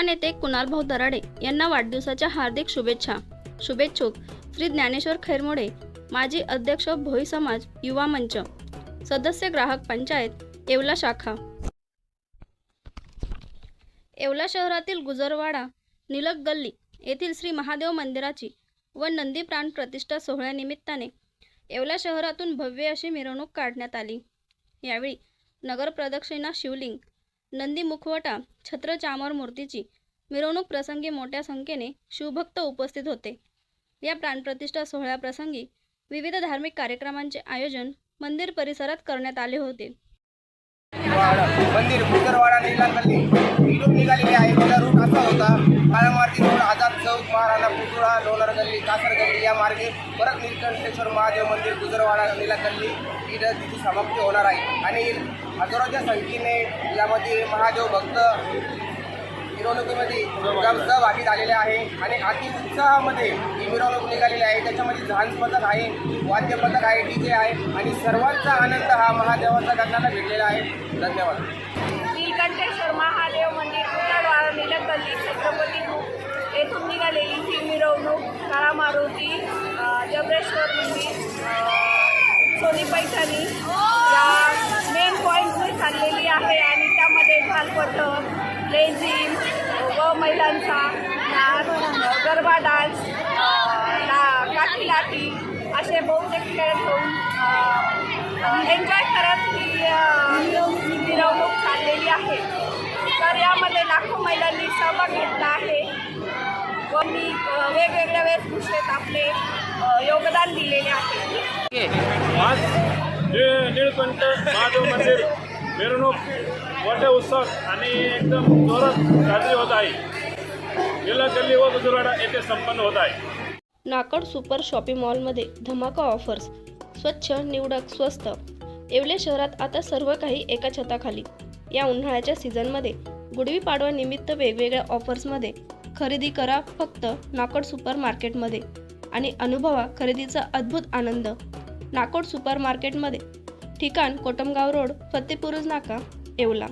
युवा नेते कुणालभाऊ दराडे यांना वाढदिवसाच्या हार्दिक शुभेच्छा. शुभेच्छुक श्री ज्ञानेश्वर खैरमोडे माजी अध्यक्ष भोई समाज युवा मंच सदस्य ग्राहक पंचायत येवला शाखा. येवला शहरातील गुजरवाडा निलक गल्ली येथील श्री महादेव मंदिराची व नंदी प्राण प्रतिष्ठा सोहळ्यानिमित्ताने येवला शहरातून भव्य अशी मिरवणूक काढण्यात आली. यावेळी नगर प्रदक्षिणा शिवलिंग नंदी मुखवटा छत्र चामर मूर्तीची मिरवणूक प्रसंगी मोठ्या संख्येने शिवभक्त उपस्थित होते. या प्राणप्रतिष्ठा सोहळ्याप्रसंगी विविध धार्मिक कार्यक्रमांचे आयोजन मंदिर परिसरात करण्यात आले होते. लोणार या मार्गे परत नीलकंठेश्वर महादेव मंदिर गुजरवाडा नीलाकल्ली ही तिची समाप्ती होणार आहे. आणि हजारोच्या संख्येने यामध्ये महादेव भक्त मिरवणुकीमध्ये सह- सहभागी झालेले आहे. आणि अति उत्साहामध्ये ही मिरवणूक निघालेली आहे. त्याच्यामध्ये झांज पथक आहे वाद्य पथक आहे डी जे आहे. आणि सर्वांचा आनंद हा महादेवाचा गगनाला भेटलेला आहे. धन्यवाद नीलकंठेश्वर महादेव मंदिर कुलाडवाडा निलकल्ली छत्रपती ग्रुप येथून निघालेली ही मिरवणूक काळा मारुती अ, जबरेश्वर मंदिर सोनी पैठणी या मेन पॉईंटने चाललेली आहे आणि त्यामध्ये झालपटक लेझिम व महिलांचा नाच गरबा डान्स काठी लाठी असे बहुतेक खेळ होऊन एन्जॉय करत ही मिरवणूक चाललेली आहे. तर यामध्ये लाखो महिलांनी सहभाग घेतला आहे. व मी अ, वेगवेगळ्या वेशभूषेत आपले योगदान दिलेले आहे. आज जे निळकंठ महादेव मंदिर मिरवणूक मोठ्या उत्सव आणि एकदम जोरात साजरी होत आहे. जिल्हा गल्ली व गुजरवाडा येथे संपन्न होत आहे. नाकड सुपर शॉपिंग मॉलमध्ये धमाका ऑफर्स. स्वच्छ निवडक स्वस्त. येवले शहरात आता सर्व काही एका छताखाली. या उन्हाळ्याच्या सीझनमध्ये गुढी पाडव्यानिमित्त वेगवेगळ्या ऑफर्समध्ये खरेदी करा फक्त नाकोड सुपर मार्केटमध्ये आणि अनुभवा खरेदीचा अद्भुत आनंद. नाकोड सुपर मार्केटमध्ये ठिकाण कोटमगाव रोड फतेपुरुज नाका येवला.